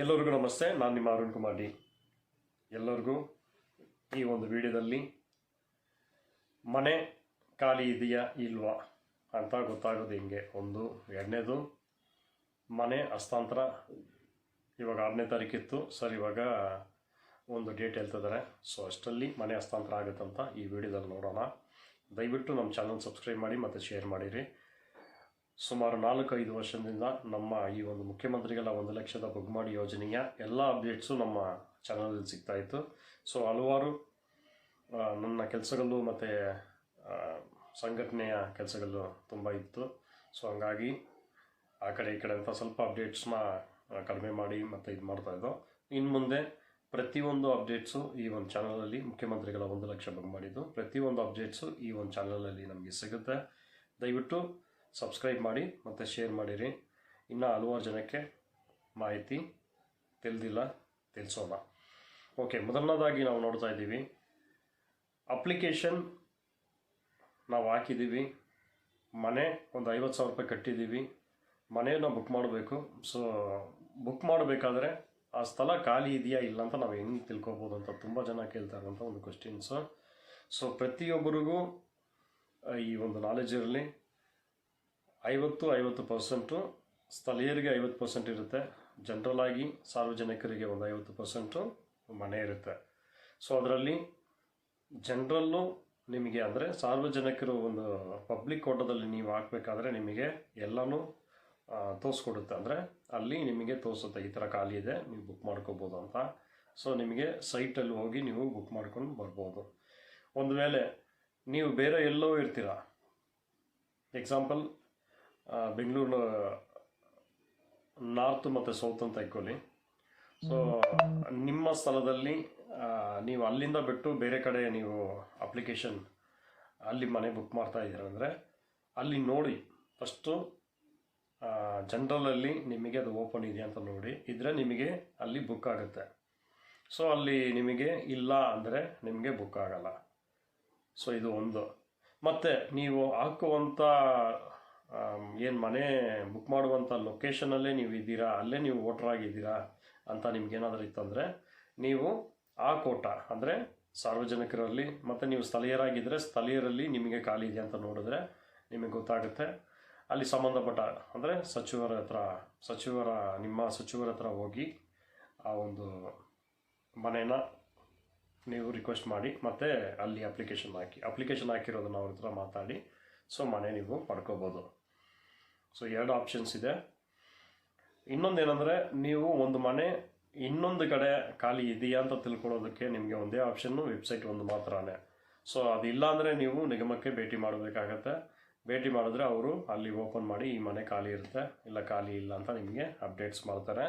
ಎಲ್ಲರಿಗೂ ನಮಸ್ತೆ. ನಾನು ನಿಮ್ಮ ಅರುಣ್ ಕುಮಾರ್ ಡಿ. ಎಲ್ಲರಿಗೂ ಈ ಒಂದು ವಿಡಿಯೋದಲ್ಲಿ ಮನೆ ಖಾಲಿ ಇದೆಯಾ ಇಲ್ವಾ ಅಂತ ಗೊತ್ತಾಗೋದು ಹಿಂಗೆ. ಒಂದು, ಎರಡನೇದು, ಮನೆ ಹಸ್ತಾಂತರ ಇವಾಗ ಆರನೇ ತಾರೀಕಿತ್ತು. ಸರ್, ಇವಾಗ ಒಂದು ಡೇಟ್ ಹೇಳ್ತಿದ್ದಾರೆ. ಸೊ ಅಷ್ಟರಲ್ಲಿ ಮನೆ ಹಸ್ತಾಂತರ ಆಗುತ್ತಂತ ಈ ವಿಡಿಯೋದಲ್ಲಿ ನೋಡೋಣ. ದಯವಿಟ್ಟು ನಮ್ಮ ಚಾನಲ್ ಸಬ್ಸ್ಕ್ರೈಬ್ ಮಾಡಿ ಮತ್ತು ಶೇರ್ ಮಾಡಿರಿ. ಸುಮಾರು ನಾಲ್ಕು, ಐದು ವರ್ಷದಿಂದ ನಮ್ಮ ಈ ಒಂದು ಮುಖ್ಯಮಂತ್ರಿಗಳ ಒಂದು ಲಕ್ಷದ ಬೊಗ್ಮಾಡಿ ಯೋಜನೆಯ ಎಲ್ಲ ಅಪ್ಡೇಟ್ಸು ನಮ್ಮ ಚಾನಲಲ್ಲಿ ಸಿಗ್ತಾ ಇತ್ತು. ಸೊ ಹಲವಾರು ನನ್ನ ಕೆಲಸಗಳು ಮತ್ತು ಸಂಘಟನೆಯ ಕೆಲಸಗಳು ತುಂಬ ಇತ್ತು. ಸೊ ಹಂಗಾಗಿ ಆ ಕಡೆ ಈ ಕಡೆ ಅಂತ ಸ್ವಲ್ಪ ಅಪ್ಡೇಟ್ಸ್ನ ಕಡಿಮೆ ಮಾಡಿ ಮತ್ತು ಇದು ಮಾಡ್ತಾ ಇದ್ದೋ. ಇನ್ನು ಮುಂದೆ ಪ್ರತಿಯೊಂದು ಅಪ್ಡೇಟ್ಸು ಈ ಒಂದು ಚಾನಲಲ್ಲಿ ಮುಖ್ಯಮಂತ್ರಿಗಳ ಒಂದು ಲಕ್ಷ ಮಾಡಿದ್ದು ಪ್ರತಿಯೊಂದು ಅಪ್ಡೇಟ್ಸು ಈ ಒಂದು ಚಾನಲಲ್ಲಿ ನಮಗೆ ಸಿಗುತ್ತೆ. ದಯವಿಟ್ಟು ಸಬ್ಸ್ಕ್ರೈಬ್ ಮಾಡಿ ಮತ್ತು ಶೇರ್ ಮಾಡಿರಿ. ಇನ್ನೂ ಹಲವಾರು ಜನಕ್ಕೆ ಮಾಹಿತಿ ತಿಳಿದಿಲ್ಲ, ತಿಳಿಸೋಣ. ಓಕೆ ಮೊದಲನೇದಾಗಿ ನಾವು ನೋಡ್ತಾ ಇದ್ದೀವಿ. ಅಪ್ಲಿಕೇಶನ್ ನಾವು ಹಾಕಿದ್ದೀವಿ. ಮನೆ ಒಂದು ಐವತ್ತು ಸಾವಿರ ರೂಪಾಯಿ ಕಟ್ಟಿದ್ದೀವಿ. ಮನೆಯನ್ನು ಬುಕ್ ಮಾಡಬೇಕು. ಸೊ ಬುಕ್ ಮಾಡಬೇಕಾದ್ರೆ ಆ ಸ್ಥಳ ಖಾಲಿ ಇದೆಯಾ ಇಲ್ಲ ಅಂತ ನಾವು ಹೆಂಗೆ ತಿಳ್ಕೊಬೋದು ಅಂತ ತುಂಬ ಜನ ಕೇಳ್ತಾ ಇರೋಂಥ ಒಂದು ಕ್ವಶನ್ಸು ಸೊ ಪ್ರತಿಯೊಬ್ಬರಿಗೂ ಈ ಒಂದು ನಾಲೆಜ್ ಇರಲಿ. ಐವತ್ತು ಐವತ್ತು ಪರ್ಸೆಂಟು ಸ್ಥಳೀಯರಿಗೆ ಐವತ್ತು ಪರ್ಸೆಂಟ್ ಇರುತ್ತೆ. ಜನರಲ್ ಆಗಿ ಸಾರ್ವಜನಿಕರಿಗೆ ಒಂದು ಐವತ್ತು ಪರ್ಸೆಂಟು ಮನೆ ಇರುತ್ತೆ. ಸೊ ಅದರಲ್ಲಿ ಜನರಲ್ಲು ನಿಮಗೆ ಅಂದರೆ ಸಾರ್ವಜನಿಕರು ಒಂದು ಪಬ್ಲಿಕ್ ಕೋಟದಲ್ಲಿ ನೀವು ಹಾಕಬೇಕಾದ್ರೆ ನಿಮಗೆ ಎಲ್ಲನೂ ತೋರಿಸ್ಕೊಡುತ್ತೆ. ಅಂದರೆ ಅಲ್ಲಿ ನಿಮಗೆ ತೋರಿಸುತ್ತೆ, ಈ ಥರ ಖಾಲಿ ಇದೆ, ನೀವು ಬುಕ್ ಮಾಡ್ಕೋಬೋದು ಅಂತ. ಸೊ ನಿಮಗೆ ಸೈಟಲ್ಲಿ ಹೋಗಿ ನೀವು ಬುಕ್ ಮಾಡ್ಕೊಂಡು ಬರ್ಬೋದು. ಒಂದು ವೇಳೆ ನೀವು ಬೇರೆ ಎಲ್ಲೋ ಇರ್ತೀರ. ಎಕ್ಸಾಂಪಲ್ ಬೆಂಗಳೂರು ನಾರ್ತ್ ಮತ್ತು ಸೌತ್ ಅಂತ ಇಟ್ಕೊಳ್ಳಿ. ಸೊ ನಿಮ್ಮ ಸ್ಥಳದಲ್ಲಿ ನೀವು ಅಲ್ಲಿಂದ ಬಿಟ್ಟು ಬೇರೆ ಕಡೆ ನೀವು ಅಪ್ಲಿಕೇಶನ್ ಅಲ್ಲಿ ಮನೆ ಬುಕ್ ಮಾಡ್ತಾ ಇದ್ದೀರ ಅಂದರೆ, ಅಲ್ಲಿ ನೋಡಿ ಫಸ್ಟು ಜನರಲಲ್ಲಿ ನಿಮಗೆ ಅದು ಓಪನ್ ಇದೆಯಾ ಅಂತ ನೋಡಿ. ಇದ್ರೆ ನಿಮಗೆ ಅಲ್ಲಿ ಬುಕ್ ಆಗುತ್ತೆ. ಸೊ ಅಲ್ಲಿ ನಿಮಗೆ ಇಲ್ಲ ಅಂದರೆ ನಿಮಗೆ ಬುಕ್ ಆಗಲ್ಲ. ಸೊ ಇದು ಒಂದು. ಮತ್ತು, ನೀವು ಹಾಕುವಂಥ ಏನು ಮನೆ ಬುಕ್ ಮಾಡುವಂಥ ಲೊಕೇಶನಲ್ಲೇ ನೀವು ಇದ್ದೀರಾ, ಅಲ್ಲೇ ನೀವು ವೋಟರ್ ಆಗಿದ್ದೀರಾ ಅಂತ ನಿಮ್ಗೇನಾದರೂ ಇತ್ತಂದರೆ ನೀವು ಆ ಕೋಟ, ಅಂದರೆ ಸಾರ್ವಜನಿಕರಲ್ಲಿ ಮತ್ತು ನೀವು ಸ್ಥಳೀಯರಾಗಿದ್ದರೆ ಸ್ಥಳೀಯರಲ್ಲಿ ನಿಮಗೆ ಖಾಲಿ ಇದೆ ಅಂತ ನೋಡಿದ್ರೆ ನಿಮಗೆ ಗೊತ್ತಾಗುತ್ತೆ. ಅಲ್ಲಿ ಸಂಬಂಧಪಟ್ಟ, ಅಂದರೆ ಸಚಿವರ ಹತ್ರ, ಸಚಿವರ, ನಿಮ್ಮ ಸಚಿವರ ಹತ್ರ ಹೋಗಿ ಆ ಒಂದು ಮನೇನ ನೀವು ರಿಕ್ವೆಸ್ಟ್ ಮಾಡಿ ಮತ್ತು ಅಲ್ಲಿ ಅಪ್ಲಿಕೇಶನ್ ಹಾಕಿ ಅಪ್ಲಿಕೇಶನ್ ಹಾಕಿರೋದನ್ನ ಅವ್ರ ಹತ್ರ ಮಾತಾಡಿ ಸೊ ಮನೆ ನೀವು ಪಡ್ಕೋಬೋದು. ಸೊ ಎರಡು ಆಪ್ಷನ್ಸ್ ಇದೆ. ಇನ್ನೊಂದೇನೆಂದರೆ ನೀವು ಒಂದು ಮನೆ ಇನ್ನೊಂದು ಕಡೆ ಖಾಲಿ ಇದೆಯಾ ಅಂತ ತಿಳ್ಕೊಳ್ಳೋದಕ್ಕೆ ನಿಮಗೆ ಒಂದೇ ಆಪ್ಷನ್ನು ವೆಬ್ಸೈಟ್ ಒಂದು ಮಾತ್ರನೇ. ಸೊ ಅದಿಲ್ಲ ಅಂದರೆ ನೀವು ನಿಗಮಕ್ಕೆ ಭೇಟಿ ಮಾಡಬೇಕಾಗತ್ತೆ. ಭೇಟಿ ಮಾಡಿದ್ರೆ ಅವರು ಅಲ್ಲಿ ಓಪನ್ ಮಾಡಿ ಈ ಮನೆ ಖಾಲಿ ಇರುತ್ತೆ, ಇಲ್ಲ ಖಾಲಿ ಇಲ್ಲ ಅಂತ ನಿಮಗೆ ಅಪ್ಡೇಟ್ಸ್ ಮಾಡ್ತಾರೆ.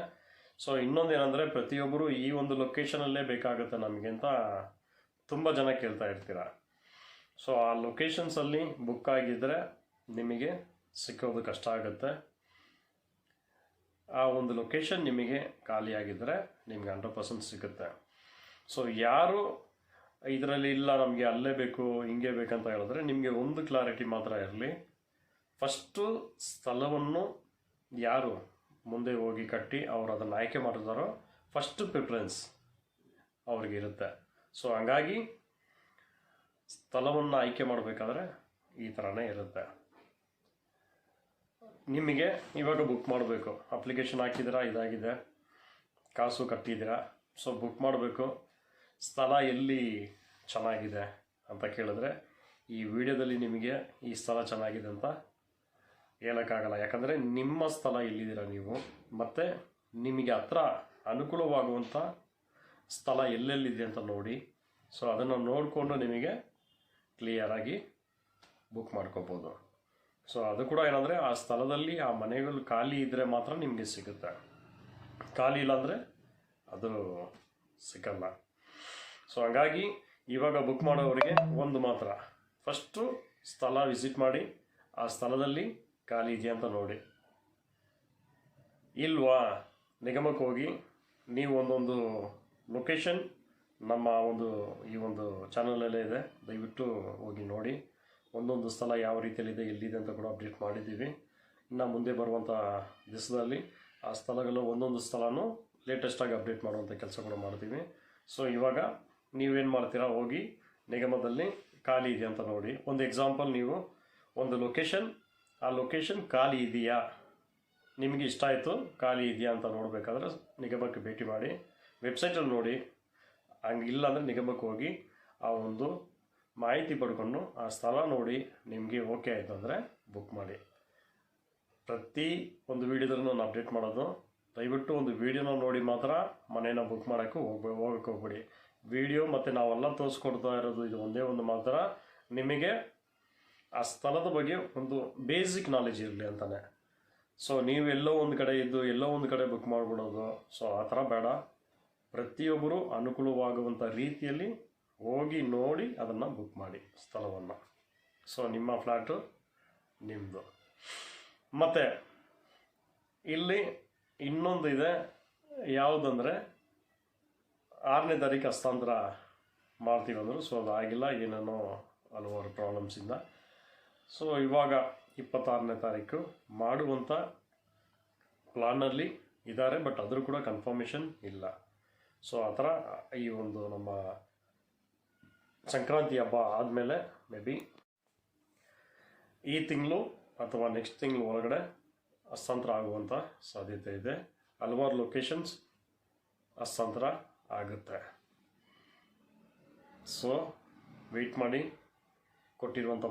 ಸೊ ಇನ್ನೊಂದೇನೆಂದರೆ ಪ್ರತಿಯೊಬ್ಬರು ಈ ಒಂದು ಲೊಕೇಶನಲ್ಲೇ ಬೇಕಾಗುತ್ತೆ ನಮಗೆ ಅಂತ ತುಂಬ ಜನ ಕೇಳ್ತಾ ಇರ್ತೀರ. ಸೊ ಆ ಲೊಕೇಶನ್ಸಲ್ಲಿ ಬುಕ್ ಆಗಿದ್ದರೆ ನಿಮಗೆ ಸಿಕ್ಕೋದು ಕಷ್ಟ ಆಗುತ್ತೆ. ಆ ಒಂದು ಲೊಕೇಶನ್ ನಿಮಗೆ ಖಾಲಿಯಾಗಿದ್ದರೆ ನಿಮಗೆ ಹಂಡ್ರೆಡ್ ಪರ್ಸೆಂಟ್ ಸಿಗುತ್ತೆ. ಸೊ ಯಾರು ಇದರಲ್ಲಿ ಇಲ್ಲ, ನಮಗೆ ಅಲ್ಲೇ ಬೇಕು, ಹಿಂಗೆ ಬೇಕಂತ ಹೇಳಿದ್ರೆ ನಿಮಗೆ ಒಂದು ಕ್ಲಾರಿಟಿ ಮಾತ್ರ ಇರಲಿ. ಫಸ್ಟು ಸ್ಥಳವನ್ನು ಯಾರು ಮುಂದೆ ಹೋಗಿ ಕಟ್ಟಿ ಅವರು ಅದನ್ನು ಆಯ್ಕೆ ಮಾಡಿದಾರೋ ಫಸ್ಟ್ ಪ್ರಿಫರೆನ್ಸ್ ಅವ್ರಿಗೆ ಇರುತ್ತೆ. ಸೊ ಹಂಗಾಗಿ ಸ್ಥಳವನ್ನು ಆಯ್ಕೆ ಮಾಡಬೇಕಾದ್ರೆ ಈ ಥರನೇ ಇರುತ್ತೆ. ನಿಮಗೆ ಇವಾಗ ಬುಕ್ ಮಾಡಬೇಕು. ಅಪ್ಲಿಕೇಶನ್ ಹಾಕಿದ್ದೀರಾ, ಇದಾಗಿದೆ. ಕಾಸು ಕಟ್ಟಿದ್ದೀರಾ. ಸೊ ಬುಕ್ ಮಾಡಬೇಕು. ಸ್ಥಳ ಎಲ್ಲಿ ಚೆನ್ನಾಗಿದೆ ಅಂತ ಕೇಳಿದ್ರೆ, ಈ ವಿಡಿಯೋದಲ್ಲಿ ನಿಮಗೆ ಈ ಸ್ಥಳ ಚೆನ್ನಾಗಿದೆ ಅಂತ ಹೇಳೋಕ್ಕಾಗಲ್ಲ. ಯಾಕಂದರೆ ನಿಮ್ಮ ಸ್ಥಳ ಎಲ್ಲಿದ್ದೀರಾ ನೀವು, ಮತ್ತು ನಿಮಗೆ ಹತ್ರ ಅನುಕೂಲವಾಗುವಂಥ ಸ್ಥಳ ಎಲ್ಲೆಲ್ಲಿದೆ ಅಂತ ನೋಡಿ. ಸೊ ಅದನ್ನು ನೋಡಿಕೊಂಡು ನಿಮಗೆ ಕ್ಲಿಯರಾಗಿ ಬುಕ್ ಮಾಡ್ಕೋಬೋದು. ಸೊ ಅದು ಕೂಡ ಏನಂದರೆ ಆ ಸ್ಥಳದಲ್ಲಿ ಆ ಮನೆಗಳು ಖಾಲಿ ಇದ್ದರೆ ಮಾತ್ರ ನಿಮಗೆ ಸಿಗುತ್ತೆ. ಖಾಲಿ ಇಲ್ಲಾಂದರೆ ಅದು ಸಿಕ್ಕಲ್ಲ ಸೊ ಹಂಗಾಗಿ ಇವಾಗ ಬುಕ್ ಮಾಡೋವರಿಗೆ ಒಂದು ಮಾತ್ರ. ಫಸ್ಟು ಸ್ಥಳ ವಿಸಿಟ್ ಮಾಡಿ, ಆ ಸ್ಥಳದಲ್ಲಿ ಖಾಲಿ ಇದೆಯಾ ಅಂತ ನೋಡಿ. ಇಲ್ವಾ? ನಿಗಮಕ್ಕೆ ಹೋಗಿ ನೀವು ಒಂದೊಂದು ಲೊಕೇಶನ್ ನಮ್ಮ ಒಂದು ಈ ಒಂದು ಚಾನಲಲ್ಲೇ ಇದೆ. ದಯವಿಟ್ಟು ಹೋಗಿ ನೋಡಿ. ಒಂದೊಂದು ಸ್ಥಳ ಯಾವ ರೀತಿಯಲ್ಲಿದೆ, ಎಲ್ಲಿದೆ ಅಂತ ಕೂಡ ಅಪ್ಡೇಟ್ ಮಾಡಿದ್ದೀವಿ. ಇನ್ನು ಮುಂದೆ ಬರುವಂಥ ದಿವಸದಲ್ಲಿ ಆ ಸ್ಥಳಗಳು ಒಂದೊಂದು ಸ್ಥಳನೂ ಲೇಟೆಸ್ಟಾಗಿ ಅಪ್ಡೇಟ್ ಮಾಡುವಂಥ ಕೆಲಸ ಕೂಡ ಮಾಡ್ತೀವಿ. ಸೊ ಇವಾಗ ನೀವೇನು ಮಾಡ್ತೀರಾ, ಹೋಗಿ ನಿಗಮದಲ್ಲಿ ಖಾಲಿ ಇದೆ ಅಂತ ನೋಡಿ. ಒಂದು ಎಕ್ಸಾಂಪಲ್ ನೀವು, ಒಂದು ಲೊಕೇಶನ್ ಆ ಲೊಕೇಶನ್ ಖಾಲಿ ಇದೆಯಾ? ನಿಮಗೆ ಇಷ್ಟ ಆಯಿತು, ಖಾಲಿ ಇದೆಯಾ ಅಂತ ನೋಡಬೇಕಾದ್ರೆ ನಿಗಮಕ್ಕೆ ಭೇಟಿ ಮಾಡಿ. ವೆಬ್ಸೈಟಲ್ಲಿ ನೋಡಿ. ಹಂಗಿಲ್ಲ ಅಂದರೆ ನಿಗಮಕ್ಕೆ ಹೋಗಿ ಆ ಒಂದು ಮಾಹಿತಿ ಪಡ್ಕೊಂಡು ಆ ಸ್ಥಳ ನೋಡಿ ನಿಮಗೆ ಓಕೆ ಆಯಿತು ಅಂದರೆ ಬುಕ್ ಮಾಡಿ. ಪ್ರತಿ ಒಂದು ವೀಡಿಯೋದ್ರೂ ನಾನು ಅಪ್ಡೇಟ್ ಮಾಡೋದು. ದಯವಿಟ್ಟು ಒಂದು ವೀಡಿಯೋನ ನೋಡಿ ಮಾತ್ರ ಮನೇನ ಬುಕ್ ಮಾಡೋಕ್ಕೆ ಹೋಗ್ಬೇ, ಹೋಗಕ್ಕೆ ಹೋಗ್ಬಿಡಿ. ವಿಡಿಯೋ ಮತ್ತು ನಾವೆಲ್ಲ ತೋರಿಸ್ಕೊಡ್ತಾ ಇರೋದು ಇದು ಒಂದೇ ಒಂದು ಮಾತ್ರ. ನಿಮಗೆ ಆ ಸ್ಥಳದ ಬಗ್ಗೆ ಒಂದು ಬೇಸಿಕ್ ನಾಲೆಜ್ ಇರಲಿ ಅಂತಾನೆ. ಸೊ ನೀವು ಎಲ್ಲೋ ಒಂದು ಕಡೆ ಇದ್ದು, ಎಲ್ಲೋ ಒಂದು ಕಡೆ ಬುಕ್ ಮಾಡಿಬಿಡೋದು. ಸೊ ಆ ಥರ ಬೇಡ. ಪ್ರತಿಯೊಬ್ಬರು ಅನುಕೂಲವಾಗುವಂಥ ರೀತಿಯಲ್ಲಿ ಹೋಗಿ ನೋಡಿ ಅದನ್ನು ಬುಕ್ ಮಾಡಿ ಸ್ಥಳವನ್ನು. ಸೊ ನಿಮ್ಮ ಫ್ಲ್ಯಾಟು ನಿಮ್ಮದು ಮತ್ತು, ಇಲ್ಲಿ ಇನ್ನೊಂದು ಇದೆ, ಯಾವುದಂದರೆ ಆರನೇ ತಾರೀಕು ಹಸ್ತಾಂತರ ಮಾಡ್ತೀವಿ ಅಂದರು ಸೊ ಅದು ಆಗಿಲ್ಲ, ಏನೇನೋ ಹಲವಾರು ಪ್ರಾಬ್ಲಮ್ಸಿಂದ ಸೊ ಇವಾಗ ಇಪ್ಪತ್ತಾರನೇ ತಾರೀಕು ಮಾಡುವಂಥ ಪ್ಲಾನಲ್ಲಿ ಇದ್ದಾರೆ ಬಟ್ ಅದರೂ ಕೂಡ ಕನ್ಫರ್ಮೇಷನ್ ಇಲ್ಲ. ಸೊ ಆ ಥರ ಈ ಒಂದು ನಮ್ಮ ಸಂಕ್ರಾಂತಿ ಹಬ್ಬ ಆದಮೇಲೆ ಮೇ ಬಿ ಈ ತಿಂಗಳು ಅಥವಾ ನೆಕ್ಸ್ಟ್ ತಿಂಗಳು ಒಳಗಡೆ ಹಸ್ತಾಂತರ ಆಗುವಂಥ ಸಾಧ್ಯತೆ ಇದೆ. ಹಲವಾರು ಲೊಕೇಶನ್ಸ್ ಹಸ್ತಾಂತರ ಆಗುತ್ತೆ. ಸೊ ವೆಯ್ಟ್ ಮಾಡಿ ಕೊಟ್ಟಿರುವಂಥ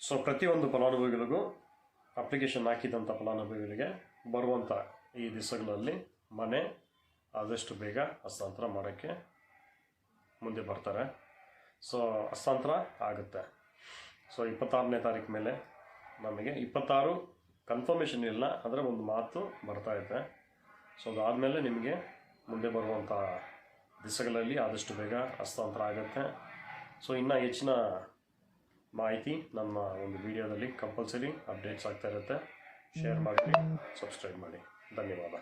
ಸೊ ಪ್ರತಿಯೊಂದು ಫಲಾನುಭವಿಗಳಿಗೂ ಅಪ್ಲಿಕೇಶನ್ ಹಾಕಿದಂಥ ಫಲಾನುಭವಿಗಳಿಗೆ ಬರುವಂಥ ಈ ದಿವಸಗಳಲ್ಲಿ ಮನೆ ಆದಷ್ಟು ಬೇಗ ಹಸ್ತಾಂತರ ಮಾಡೋಕ್ಕೆ ಮುಂದೆ ಬರ್ತಾರೆ. ಸೊ ಹಸ್ತಾಂತರ ಆಗುತ್ತೆ. ಸೊ ಇಪ್ಪತ್ತಾರನೇ ತಾರೀಕು ಮೇಲೆ ನಮಗೆ ಇಪ್ಪತ್ತಾರು ಕನ್ಫರ್ಮೇಷನ್ ಇಲ್ಲ ಆದರೆ ಒಂದು ಮಾತು ಬರ್ತಾ ಇದೆ. ಸೊ ಅದಾದಮೇಲೆ ನಿಮಗೆ ಮುಂದೆ ಬರುವಂಥ ದಿಸಗಳಲ್ಲಿ ಆದಷ್ಟು ಬೇಗ ಹಸ್ತಾಂತರ ಆಗುತ್ತೆ. ಸೊ ಇನ್ನೂ ಹೆಚ್ಚಿನ ಮಾಹಿತಿ ನಮ್ಮ ಒಂದು ವಿಡಿಯೋದಲ್ಲಿ ಕಂಪಲ್ಸರಿ ಅಪ್ಡೇಟ್ಸ್ ಆಗ್ತಾ ಇರುತ್ತೆ. ಶೇರ್ ಮಾಡಿ ಸಬ್ಸ್ಕ್ರೈಬ್ ಮಾಡಿ. ಧನ್ಯವಾದ.